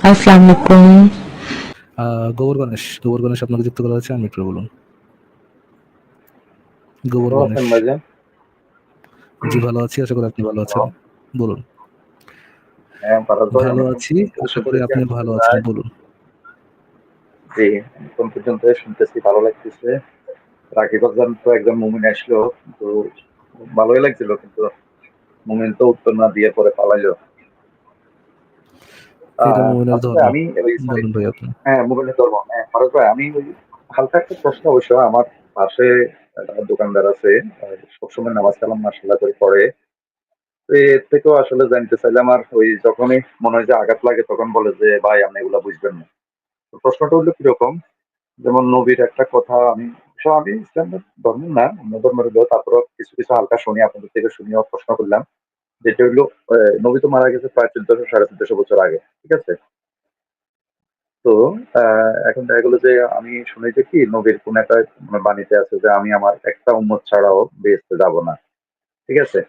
আসসালামু আলাইকুম গোবর গণেশ গোবর গণেশ আপনাকে যুক্ত করা হচ্ছে আনমিউট করে বলুন। গোবর গণেশ। জি ভালো আছি আশা করি আপনি ভালো আছেন। বলুন। হ্যাঁ ভালো তো। আছি আশা করি আপনি ভালো আছেন বলুন। জি এখন পর্যন্ত শুনতেছি ভালো লাগতেছে। রাকিব তো একজন মুমিন আসলো তো ভালোই লাগছিল কিন্তু মুমিন তো উত্তর না দিয়ে পরে পালাইলো এটা আহ, মুমিনের আসলে ধর্ম। আমি আপনি। হ্যাঁ ধর্ম। হ্যাঁ ভাই আমি হালকা একটা প্রশ্ন অবশ্য আমার পাশে দোকানদার আছে সবসময় নামাজ কালাম মাসাল্লাহ করে পড়ে। এর থেকেও আসলে জানতে চাইলে আমার ওই যখনই মনে হয় যে আঘাত লাগে তখন বলে যে ভাই আপনি এগুলা বুঝবেন না। প্রশ্নটা হলো কীরকম? যেমন নবীর একটা কথা আমি আমি ইসলাম ধর্ম না অন্য ধর্মের তারপর কিছু কিছু হালকা শুনি আপনাদের থেকে শুনিও প্রশ্ন করলাম। যেটা হইল নবী তো মারা গেছে প্রায় চোদ্দশো, সাড়ে চোদ্দশো বছর আগে, ঠিক আছে? তো এখন দেখা গেলো যে আমি শুনি যে কি, নবীর কোন একটা মানে বাণীতে আছে যে আমি আমার একটা উম্মত ছাড়াও বেহেস্তে যাব না, ঠিক আছে?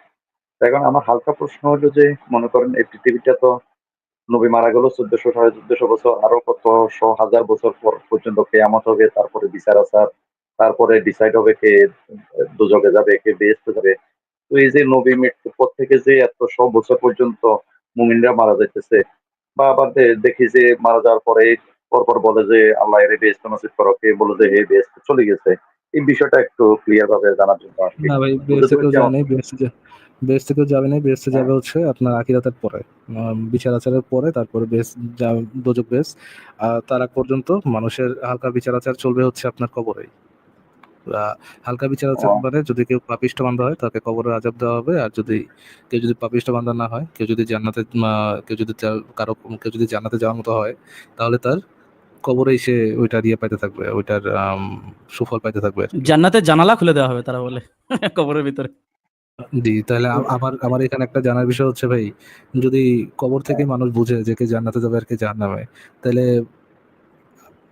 এখন আমার হালকা প্রশ্ন হলো যে, মনে করেন এই পৃথিবীটা তো নবী মারা গেল চোদ্দশো, সাড়ে চোদ্দশো বছর, আরও কত শ হাজার বছর পর পর্যন্ত কেয়ামত হবে, তারপরে বিচার আচার তারপরে ডিসাইড হবে কে দুজকে যাবে, কে বেহেস্তে যাবে তো এই যে নবী মৃত্যুর পর থেকে যে এত শ বছর পর্যন্ত মুমিনরা মারা যাইতেছে বা আবার দেখি যে মারা যাওয়ার পরে পরপর বলে যে আল্লাহ এর বেহেস্ত নসিব করো। কে বলে যে হে বেহেস্ত চলে গেছে। এই বিষয়টা একটু ক্লিয়ার ভাবে জানার জন্য না ভাই পেরেছি যাবে থেকেও যাবে হচ্ছে আপনার আখিরাতের পরে বিচার আচারের পরে তারপরে বেস দোজক বেস আর তার পর্যন্ত মানুষের হালকা বিচার আচার চলবে হচ্ছে আপনার কবরেই। হালকা বিচার আচার ও। মানে যদি কেউ পাপিষ্ট বান্ধা হয় তাকে কবরের আজাব দেওয়া হবে আর যদি কেউ যদি পাপিষ্ট বান্ধা না হয় কেউ যদি জান্নাতে কেউ যদি কারও কেউ যদি জান্নাতে যাওয়ার মতো হয় তাহলে তার কবরেই সে ওইটার ইয়ে পাইতে থাকবে ওইটার সুফল পাইতে থাকবে। জান্নাতের জানালা খুলে দেওয়া হবে তারা বলে কবরের ভিতরে জি তাহলে আমার আমার এখানে একটা জানার বিষয় হচ্ছে ভাই যদি কবর থেকে মানুষ বুঝে যে কে জান্নাতে যাবে আর কে জাহান্নামে তাহলে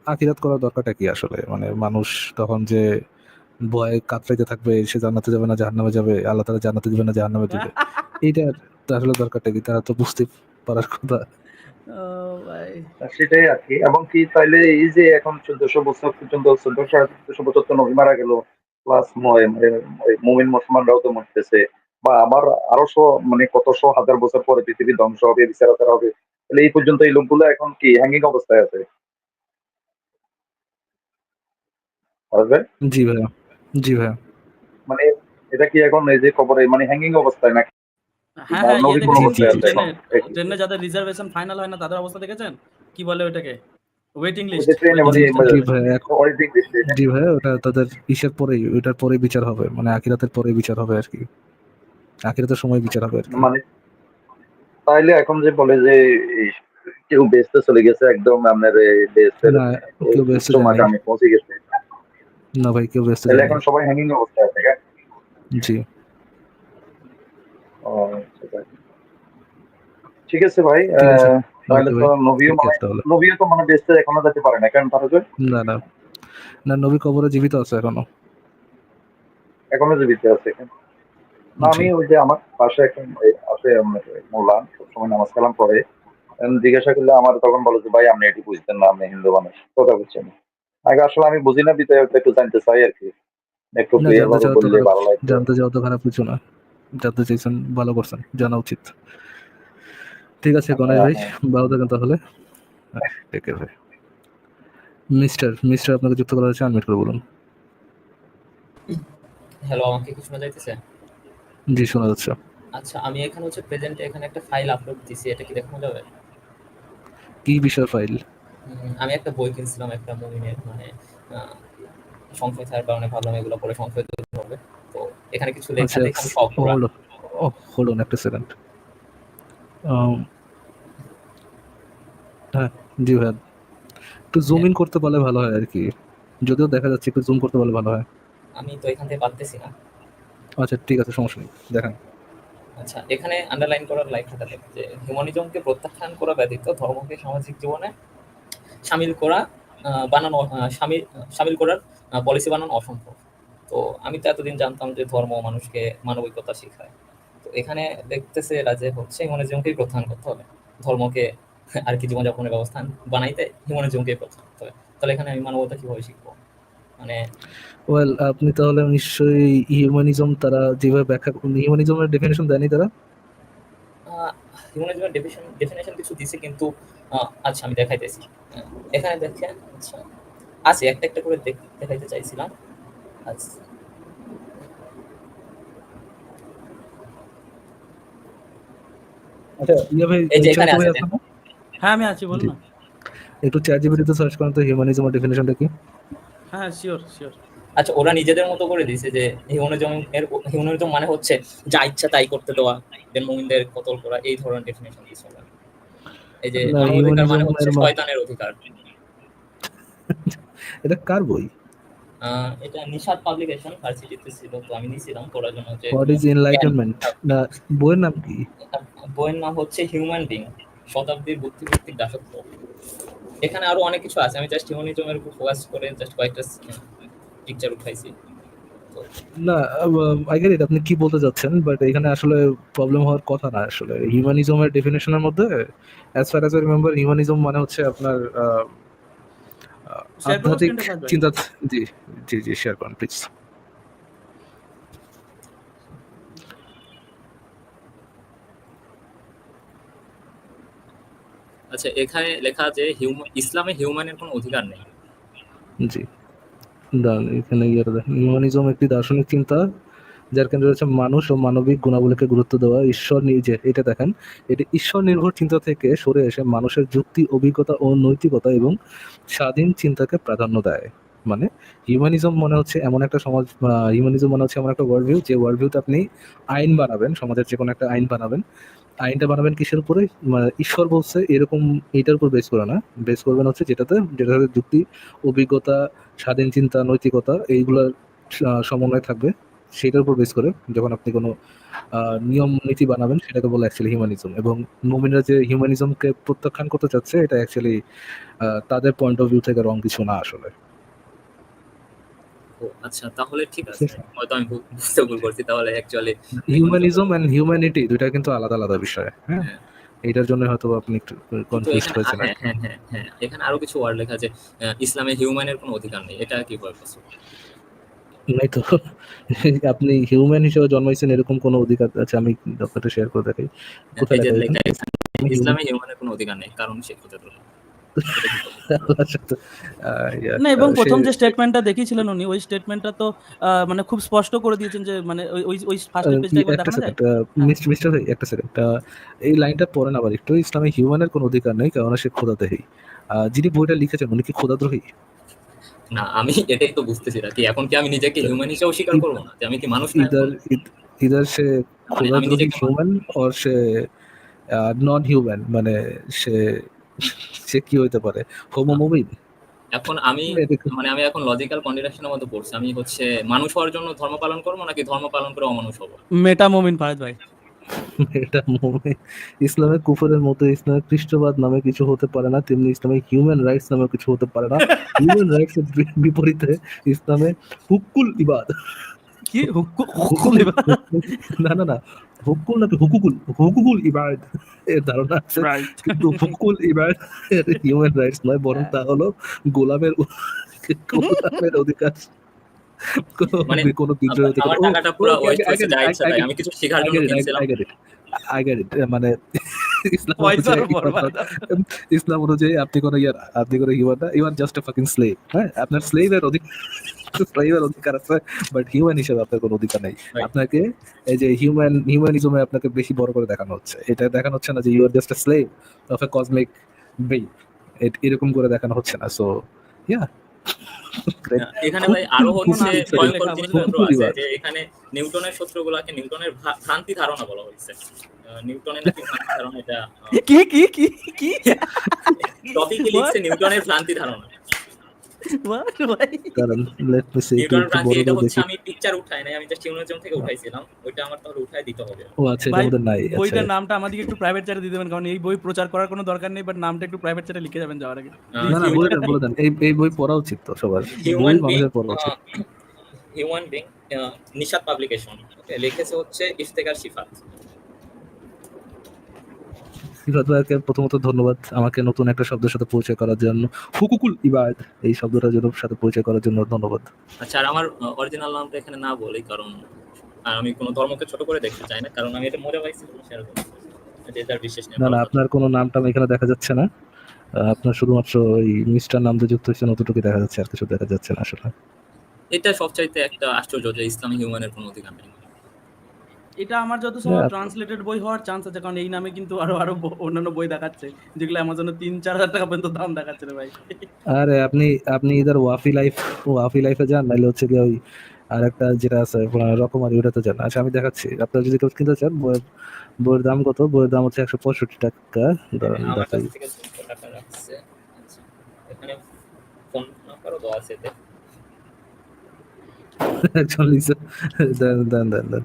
আখিরাত করার দরকারটা কি আসলে মানে মানুষ তখন যে ভয়ে কাতরাইতে থাকবে সে জান্নাতে যাবে না জাহান্নামে যাবে আল্লাহ তালা জান্নাতে দিবে না জাহান্নামে দিবে। এইটা আসলে দরকারটা কি? তারা তো বুঝতে পারার কথা। সেটাই আর কি। এবং কি তাইলে এই যে এখন চোদ্দশো বছর পর্যন্ত চোদ্দশো চোদ্দশো বছর তো নবী মারা গেল প্লাস মুমিন মুসলমানরাও তো মরতেছে। বা আবার আরও শো মানে কত শো হাজার বছর পরে পৃথিবী ধ্বংস হবে বিচার হবে তাহলে এই পর্যন্ত এই লোকগুলো এখন কি হ্যাঙ্গিং অবস্থায় আছে? জি ভাইয়া। জি ভাইয়া মানে এটা কি এখন এই যে কবরে মানে হ্যাঙ্গিং অবস্থায় নাকি? হ্যাঁ হ্যাঁ নবী অবস্থায় আছে ট্রেনে যাদের রিজার্ভেশন ফাইনাল হয় না তাদের অবস্থা দেখেছেন? কি বলে ওটাকে ওয়েটিং লিস্ট ট্রেনে জি ভাইয়া ওটা তাদের ইসের পরেই ওইটার পরেই বিচার হবে মানে আখিরাতের পরেই বিচার হবে আর কি। আখিরাতের সময় বিচার হবে আর কি। মানে তাইলে এখন যে বলে যে কেউ বেসতে চলে গেছে একদম আপনার বেসের কেউ। আমি পৌঁছে গেছে। না ভাই কেউ ব্যস্ত তাহলে এখন সবাই হ্যাঙ্গিং অবস্থায় আছে হ্যাঁ? জি। আচ্ছা, তাই। ঠিক আছে ভাই তাহলে তো নবীও মানে নবীও তো মানে বেসতে এখনও যেতে পারে না কারণ না না। না নবী কবরে জীবিত আছে এখনও। এখনও জীবিত আছে না আমি ওই যে আমার পাশে এখন আছে সবসময় নামাজ কালাম পড়ে। জিজ্ঞাসা করলে আমার তখন বলে যে ভাই আপনি এটি বুঝতেন না আপনি হিন্দু মানুষ কথা বুঝছেন আগে আসলে আমি বুঝি না বিতায় একটু জানতে চাই আর কি। একটু ক্লিয়ার জানতে ভাবে তো বললে খারাপ- ভালো লাগবে জানতে যাওয়া তো খারাপ কিছু না। জানতে চাইছেন ভালো করছেন জানা উচিত। ঠিক আছে গণেশ ভাই ভালো থাকেন তাহলে। ঠিক আছে মিস্টার মিস্টার আপনাকে যুক্ত করা হয়েছে আনমিট করে বলুন। হ্যালো আমাকে কি শোনা যাইতেছে? জি শোনা যাচ্ছে। আচ্ছা আমি এখানে হচ্ছে প্রেজেন্টে এখানে একটা ফাইল আপলোড দিছি এটা কি দেখানো যাবে? কি বিষয় ফাইল আমি একটা বই কিনছিলাম একটা মুভিনের মানে সংশয় থাকার কারণে ভাবলাম এগুলো পরে সংশয় দূর হবে। তো এখানে কিছু লেখা আচ্ছা হোল্ড অন একটা সেকেন্ড হ্যাঁ জি ভাই একটু জুম ইন করতে পারলে ভালো হয় আর কি। যদিও দেখা যাচ্ছে একটু জুম করতে পারলে ভালো হয়। আমি তো এখান থেকে পারতেছি না। আচ্ছা ঠিক আছে সমস্যা নেই দেখেন। আচ্ছা এখানে আন্ডারলাইন করার লেখাটা যে হিউম্যানিজমকে প্রত্যাখ্যান করা ব্যতীত ধর্মকে সামাজিক জীবনে সামিল করা বানানো সামিল সামিল করার পলিসি বানানো অসম্ভব। তো আমি তো এতদিন জানতাম যে ধর্ম মানুষকে মানবিকতা শেখায়। তো এখানে দেখতেছে এরা যে হচ্ছে হিউম্যানিজমকেই প্রত্যাখ্যান করতে হবে। ধর্মকে আর কি জীবনযাপনের ব্যবস্থা বানাইতে হিউম্যানিজমকে করতে হবে। তাহলে এখানে আমি মানবতা কীভাবে শিখব? মানে ওয়েল আপনি তাহলে নিশ্চয়ই হিউম্যানিজম তারা যেভাবে ব্যাখ্যা হিউম্যানিজমের ডেফিনেশন দেয়নি তারা? হিউম্যানিজমের ডেফিনেশন ডেফিনেশন কিছু দিছে কিন্তু আচ্ছা আমি দেখাইতেছি। এখানে দেখেন আচ্ছা আছে একটা একটা করে দেখাইতে চাইছিলাম। আচ্ছা। আচ্ছা ইয়া? হ্যাঁ আমি আছি একটু চ্যাট জিপিটিতে সার্চ করেন তো হিউম্যানিজমের ডেফিনেশনটা কি? হ্যাঁ শিওর শিওর আচ্ছা ওরা নিজেদের মতো করে দিছে যে হিউম্যানিজম এর হিউম্যানিজম মানে হচ্ছে যা ইচ্ছা তাই করতে দেওয়া। দেন মুমিনদের কতল করা এই ধরনের ডেফিনেশন ওরা। এই যে মানে হচ্ছে শয়তানের অধিকার। এটা কার বই? এটা নিশাদ পাবলিকেশন ভার্সিটিতে ছিল তো আমি নিয়েছিলাম পড়ার জন্য যে হোয়াট ইজ এনলাইটেনমেন্ট না বইয়ের নাম কি? বইয়ের নাম হচ্ছে হিউম্যান বিং শতাব্দীর বুদ্ধিভিত্তিক দাসত্ব। এখানে আরও অনেক কিছু আছে আমি জাস্ট হিউম্যানিজমের উপর ফোকাস করে জাস্ট কয়েকটা পিকচার উঠাইছি। না আই গেট ইট আপনি কি বলতে যাচ্ছেন বাট এখানে আসলে প্রবলেম হওয়ার কথা না আসলে হিউম্যানিজমের ডেফিনেশনের মধ্যে as far as I remember humanism মানে হচ্ছে আপনার আধ্যাত্মিক। চিন্তা জি জি জি শেয়ার করুন প্লিজ আচ্ছা এখানে লেখা আছে হিউম্যান ইসলামে হিউম্যানের কোনো অধিকার নেই। জি। এখানে দেখেন। হিউম্যানিজম একটি দার্শনিক চিন্তা, যার কেন্দ্র রয়েছে মানুষ ও মানবিক গুণাবলীকে গুরুত্ব দেওয়া। ঈশ্বর নিজে এটা দেখেন, এটি ঈশ্বর নির্ভর চিন্তা থেকে সরে এসে মানুষের যুক্তি, অভিজ্ঞতা ও নৈতিকতা এবং স্বাধীন চিন্তাকে প্রাধান্য দেয়। মানে হিউম্যানিজম মনে হচ্ছে এমন একটা সমাজ হিউম্যানিজম মনে হচ্ছে এমন একটা ওয়ার্ল্ড ভিউ যে ওয়ার্ল্ড ভিউতে আপনি আইন বানাবেন, সমাজের যে কোনো একটা আইন বানাবেন। আইনটা বানাবেন কিসের উপরে? মানে ঈশ্বর বলছে এরকম এইটার উপর বেস করে না। বেস করবেন হচ্ছে যেটাতে যেটাতে যুক্তি, অভিজ্ঞতা স্বাধীন চিন্তা নৈতিকতা এইগুলোর সমন্বয় থাকবে। সেটার উপর বেস করে যখন আপনি কোনো নিয়ম নীতি বানাবেন সেটাকে বলে অ্যাকচুয়ালি হিউম্যানিজম এবং মোমিনরা যে হিউম্যানিজমকে প্রত্যাখ্যান করতে চাচ্ছে এটা অ্যাকচুয়ালি তাদের পয়েন্ট অফ ভিউ থেকে রং কিছু না আসলে। ও আচ্ছা তাহলে ঠিক আছে। হয়তো আমি বুঝতে ভুল করছি তাহলে অ্যাকচুয়ালি হিউম্যানিজম এন্ড হিউম্যানিটি দুইটা কিন্তু আলাদা আলাদা বিষয় হ্যাঁ। হ্যাঁ। এইটার জন্য হয়তো আপনি একটু কনফিউজ হয়েছেন হ্যাঁ হ্যাঁ হ্যাঁ হ্যাঁ। এখানে আরও কিছু ওয়ার্ড লেখা আছে ইসলামে হিউম্যানের কোনো অধিকার নেই। এটা কি বলব? নাই তো। আপনি হিউম্যান হিসেবে জন্মাইছেন এরকম কোনো অধিকার আছে? আমি ডক্টরটা শেয়ার করে দেখাই। কোথায় এই যে লেখা লেখা এখানে? আছে, ইসলামে হিউম্যানের কোনো অধিকার নেই কারণ সে খুঁজে না এবং প্রথম যে স্টেটমেন্টটা দেখিয়েছিলেন উনি ওই স্টেটমেন্টটা তো আহ, মানে খুব স্পষ্ট করে দিয়েছেন যে মানে ওই ওই ফার্স্ট পেজটা একবার একটা যায়? সেকেন্ড মিস্টার একটা সেকেন্ড এই লাইনটা পড়েন আবার একটু ইসলামে হিউম্যানের কোনো অধিকার নেই কারণ সে খোদাদেহী আহ, যিনি বইটা লিখেছেন উনি কি খোদাদ্রোহী না আমি এটাই তো বুঝতেছি না কি এখন কি আমি নিজেকে হিউম্যান হিসেবে স্বীকার করব না? যে আমি কি মানুষ না ইদার ইদার সে খোদাদ্রোহী হিউম্যান অর সে নন হিউম্যান মানে সে সে কি হইতে পারে? হোমো মুমিন এখন আমি মানে আমি এখন লজিক্যাল কন্ডিশনের মধ্যে পড়ছি। আমি হচ্ছে মানুষ হওয়ার জন্য ধর্ম পালন করব নাকি ধর্ম পালন করে অমানুষ হব? মেটা মোমিন ফারাদ ভাই। এটা মুমিন ইসলামের কুফরের মতো ইসলামের খ্রিস্টবাদ নামে কিছু হতে পারে না তেমনি ইসলামে হিউম্যান রাইটস নামে কিছু হতে পারে না। হিউম্যান রাইটস এর বিপরীতে ইসলামে হুকুল ইবাদ। কি? হুকুল ইবাদ? না না না। হুকুল নাকি হুকুকুল? হুকুকুল ইবাদ এর ধারণা। আছে কিন্তু হুকুল ইবাদ হিউম্যান রাইটস নয় বরং তা হলো গোলামের গোলামের অধিকার। মানে কোনো বিদ্রোহ আমি কিছু শেখার জন্য কিনছিলাম. মানে ইসলাম পয়সার ইসলাম অনুযায়ী আপনি কোনো ইয়ার আপনি কোনো হিউম্যান না you are just a fucking slave হ্যাঁ? আপনার স্লেভের অধিকার স্লেভের অধিকার আছে বাট হিউম্যান হিসেবে আপনার কোনো অধিকার নেই। আপনাকে এই যে হিউম্যান হিউম্যানিজমে আপনাকে বেশি বড় করে দেখানো হচ্ছে। এটা দেখানো হচ্ছে না যে you are just a slave of a cosmic being এরকম করে দেখানো হচ্ছে না সো ইয়া এখানে ভাই আরও হচ্ছে ভয়ঙ্কর জিনিসপত্র আছে যে এখানে নিউটনের সূত্রগুলোকে নিউটনের ভ্রা- ভ্রান্তি ধারণা বলা হয়েছে। নিউটনের নাকি ভ্রান্তি ধারণা এটা কি কি কি কি? টপিকে লিখছে নিউটনের ভ্রান্তি ধারণা। What? কারণ লেট মি সে একটু বড় এটা হচ্ছে আমি পিকচার উঠাই নাই আমি জাস্ট ইউনিজম থেকে উঠাইছিলাম ওইটা আমার তাহলে উঠাই দিতে হবে। ও আচ্ছা এটা ভাই, আমাদের নাই বইটার আচ্ছা নামটা আমাদেরকে একটু প্রাইভেট চ্যাটে দিয়ে দেবেন কারণ এই বই প্রচার করার কোনো দরকার নেই বাট নামটা একটু প্রাইভেট চ্যাটে লিখে যাবেন যাওয়ার আগে। না না বলে দেন বলে দেন এই এই বই পড়া উচিত তো সবার। বই মানুষের পড়া উচিত। হিউম্যান বিং নিশাত পাবলিকেশন লিখেছে হচ্ছে ইফতেকার সিফাত। ইবাদ প্রথমত ধন্যবাদ আমাকে নতুন একটা শব্দের সাথে পরিচয় করার জন্য। হুকুকুল ইবাদ এই শব্দটার জন্য সাথে পরিচয় করার জন্য ধন্যবাদ। আচ্ছা আর আমার অরিজিনাল নামটা এখানে না বলি কারণ আর আমি কোনো ধর্মকে ছোট করে দেখতে চাই না কারণ আমি এটা মরে পাইছি সেরকম। যে যার বিশেষ নিয়ে না না আপনার কোনো নামটা এখানে দেখা যাচ্ছে না। আপনার শুধুমাত্র ওই মিস্টার নাম দিয়ে যুক্ত হয়েছে অতটুকু দেখা যাচ্ছে আর কিছু দেখা যাচ্ছে না আসলে। এটা সবচাইতে একটা আশ্চর্য যে ইসলামী হিউম্যানের কোনো অধিকার নেই। এটা আমার যত সময় ট্রান্সলেটেড বই হওয়ার চান্স আছে কারণ এই নামে কিন্তু আরও আরও অন্যান্য বই দেখাচ্ছে যেগুলো অ্যামাজনে তিন চার হাজার টাকা পর্যন্ত দাম দেখাচ্ছে রে ভাই। আরে আপনি আপনি ইদার ওয়াফি লাইফ ওয়াফি লাইফে যান নাহলে হচ্ছে কি ওই আর একটা যেটা আছে আপনার রকমারি ওটাতে যান। আচ্ছা আমি দেখাচ্ছি। আপনার যদি কেউ কিনতে চান বইয়ের বইয়ের দাম কত? বইয়ের দাম হচ্ছে একশো পঁয়ষট্টি টাকা। দেখাই। আচ্ছা এখানে ফোন নাম্বারও দেওয়া আছে একজন দেন দেন দেন দেন।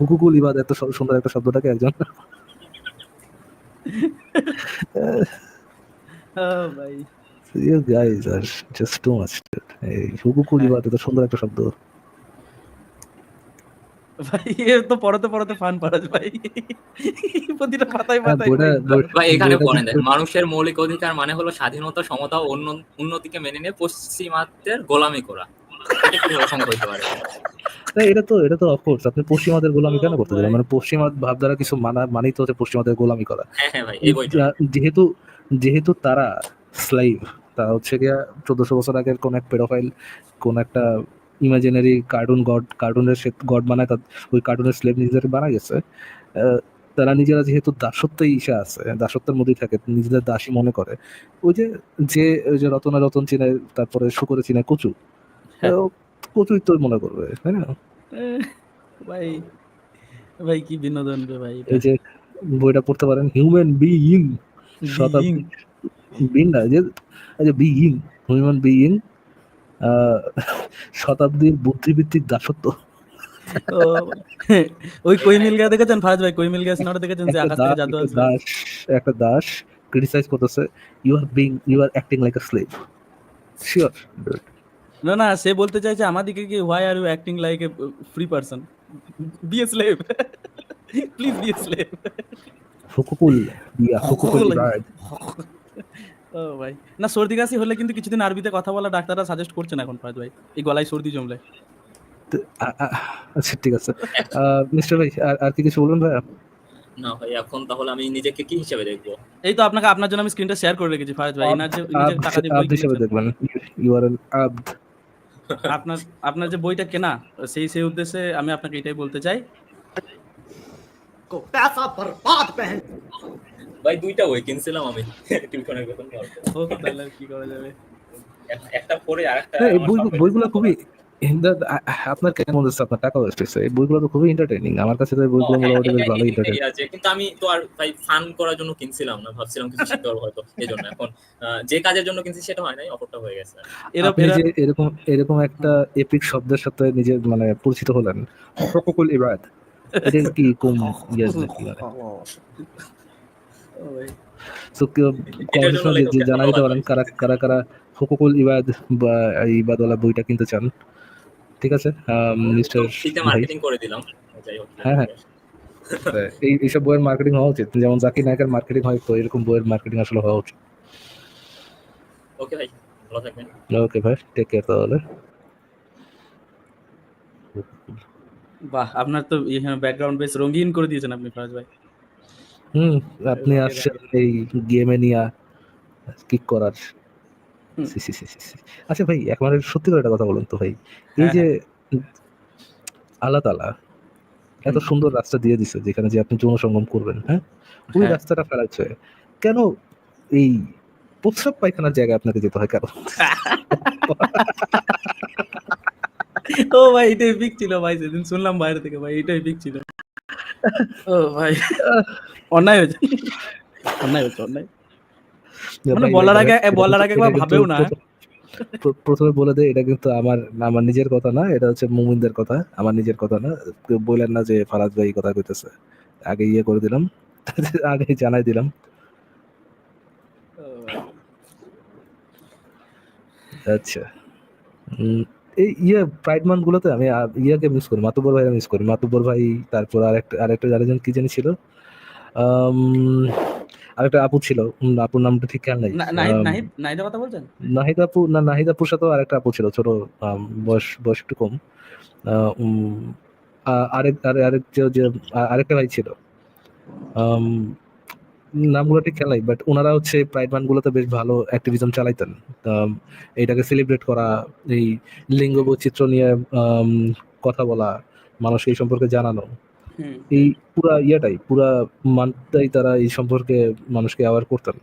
হুকুকুল ইবাদ এত সুন্দর একটা শব্দটাকে একজন। হ্যাঁ ভাই। You guys are just too much dude. হুকুকুল ইবাদ এত সুন্দর একটা শব্দ। ভাই এ তো পড়াতে পড়াতে ফান ভাই। প্রতিটা পাতায় হ্যাঁ, পাতায়। ভাই এখানে মানুষের মৌলিক অধিকার মানে হলো স্বাধীনতা সমতা উন্নতিকে মেনে নিয়ে পশ্চিমাত্যের গোলামি করা। এটা না, তো এটা তো অফকোর্স আপনি পশ্চিমাদের গোলামি কেন করতে যাবেন? মানে পশ্চিমা ভাবধারা কিছু মানা মানিত হচ্ছে পশ্চিমাদের গোলামি করা। হ্যাঁ হ্যাঁ যেহেতু যেহেতু তারা স্লাইভ তারা হচ্ছে গিয়া চোদ্দশো বছর আগের কোন এক পেডোফাইল কোন একটা ইমাজিনারি কার্টুন গড কার্টুনের সে গড বানায় তার ওই কার্টুনের স্লেভ নিজেদের বানা গেছে। তারা নিজেরা যেহেতু দাসত্বেই ইসা আছে দাসত্বের মধ্যেই থাকে নিজেদের দাসী মনে করে। ওই যে যে ওই যে রতনা রতন চিনে তারপরে শুকরে চিনে কচু কচুই তো মনে করবে তাই না? ভাই ভাই কি বিনোদন রে ভাই এই যে বইটা পড়তে পারেন হিউম্যান বিইং শতাব্দী। বিং না যে যে বিইং হিউম্যান বিইং শতাব্দীর বুদ্ধিভিত্তিক দাসত্ব। ওই কই মিল গয়া দেখেছেন? ফারাজ ভাই কই মিল গয়া সিনেমাটা দেখেছেন যে একটা আকাশ থেকে দাস জাদু একটা দাস একটা দাস ক্রিটিসাইজ করতেছে you are being you are acting like a slave sure না না সে বলতে চাইছে আমাদেরকে কি why are you acting like a free person be a slave please be a slave হুকুকুল ইয়া হুকুকুল হুকুকুল। ও ভাই। না সর্দি কাশি হলে কিন্তু কিছুদিন আরবিতে কথা বলা ডাক্তাররা সাজেস্ট করছেন এখন ফারাজ ভাই। এই গলায় সর্দি জমলে। আচ্ছা ঠিক আছে। মিস্টার ভাই আর আর কি কিছু বলবেন ভাই না ভাই এখন তাহলে আমি নিজেকে কি হিসেবে দেখব? এই তো আপনাকে আপনার জন্য আমি স্ক্রিনটা শেয়ার করে রেখেছি ফারাজ ভাই। এনার যে নিজের টাকা দিয়ে হিসেবে। দেখবেন। ইউ আর অ্যান আব্দ আপনার আপনার যে বইটা কেনা সেই সেই উদ্দেশ্যে আমি আপনাকে এটাই বলতে চাই। ভাই দুইটা বই কিনছিলাম আমি। টিউশনের বেতন কি করা যাবে? একটা পরে আরেকটা বইগুলো খুবই আপনার মনে হচ্ছে আপনার টাকা ওয়েস্ট হয়েছে এই বইগুলো তো খুবই এন্টারটেইনিং আমার কাছে তো এই বইগুলো ও, মোটামুটি বেশ এটা- এন্টারটেইনিং আছে। কিন্তু আমি তো আর ভাই ফান করার জন্য কিনছিলাম না ভাবছিলাম কিছু শিখতে পারব হয়তো এই জন্য। এখন যে কাজের জন্য কিনছি সেটা হয় নাই অপরটা হয়ে গেছে। এরা আপনি এরকম এরকম একটা এপিক শব্দের সাথে নিজে মানে পরিচিত হলেন হুকুকুল ইবাদ। এটা কি কম ইয়াজ নাকি মানে? সো দিতে পারেন কারা কারা কারা হুকুকুল ইবাদ বা ইবাদওয়ালা বইটা কিনতে চান। ঠিক আছে মিস্টার ফ্রিতে মার্কেটিং করে দিলাম যাই হোক। হ্যাঁ, হ্যাঁ। এই এইসব বইয়ের মার্কেটিং হওয়া উচিত যেমন জাকির নায়কের মার্কেটিং হয় তো এরকম বইয়ের মার্কেটিং আসলে হওয়া উচিত। ওকে ভাই ভালো থাকবেন। ওকে ভাই টেক কেয়ার তাহলে। বাহ আপনার তো এখানে ব্যাকগ্রাউন্ড বেশ রঙিন করে দিয়েছেন আপনি ফারাজ ভাই। হুম আপনি আসছেন এই গেমে নিয়ে কিক করার। আচ্ছা ভাই একবার সত্যি করে একটা কথা বলুন তো ভাই। এই হ্যাঁ, যে আল্লাহ তালা এত সুন্দর রাস্তা দিয়ে দিছে যেখানে যে আপনি যৌন সঙ্গম করবেন হ্যাঁ? ওই হ্যাঁ। রাস্তাটা ফেলাচ্ছে। কেন এই প্রস্রাব পায়খানার জায়গায় আপনাকে যেতে হয় কেন ও ভাই এটাই পিক ছিল ভাই সেদিন শুনলাম বাইরে থেকে ভাই এটাই পিক ছিল। ও ভাই অন্যায় হয়েছে। অন্যায় হয়েছে অন্যায়। মানে বলার আগে- বলার আগে একবার ভাবেও না। প্রথমে বলে দেয় এটা কিন্তু আমার আমার নিজের কথা না এটা হচ্ছে মুমিনদের কথা আমার নিজের কথা না। কেউ বললেন না যে ফারাজ ভাই কথা কইতেছে। আগে ইয়ে করে দিলাম আগে জানাই দিলাম। আচ্ছা। এই ইয়ে প্রাইড মান্থ গুলোতে আমি ইয়াকে মিস করি মাতুব্বর ভাই মিস করি। মাতুব্বর ভাই তারপর আরেকটা আরেকটা আরেকজন কি জানি ছিল? আরেকটা আপু ছিল আপুর নামটা ঠিক খেয়াল নাই। নাহিদ কথা বলছেন? নাহিদ আপু না নাহিদ আপুর সাথেও আরেকটা আপু ছিল ছোট বয়স বয়স একটু কম। আরেক আরেক যে- আরেকটা ভাই ছিল। নামগুলো ঠিক খেয়াল নাই বাট ওনারা হচ্ছে প্রাইড মান্থ গুলোতে বেশ ভালো অ্যাক্টিভিজম চালাইতেন। এটাকে সেলিব্রেট করা এই লিঙ্গ বৈচিত্র্য নিয়ে কথা বলা মানুষকে এই সম্পর্কে জানানো। এই পুরা ইয়েটাই পুরা মান্থটাই তারা এই সম্পর্কে মানুষকে অ্যাওয়ার করতেন।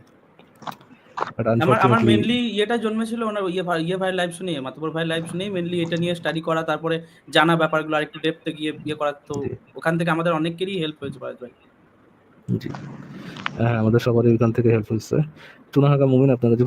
আমার মেনলি ইয়েটা জন্মেছিল ওনার ইয়ে ভাই ইয়ে ভাই লাইভ শুনিয়ে মাতবর ভাই লাইভ শুনিয়ে মেনলি এটা নিয়ে স্টাডি করা তারপরে জানা ব্যাপারগুলো আরেকটু ডেপথে গিয়ে ইয়ে করা তো ওখান থেকে আমাদের অনেকেরই হেল্প হয়েছে ভাই। ভাই হ্যাঁ আমাদের সবারই ওইখান থেকে হেল্প হয়েছে। টুনাহাগা মুমিন আপনার কাছে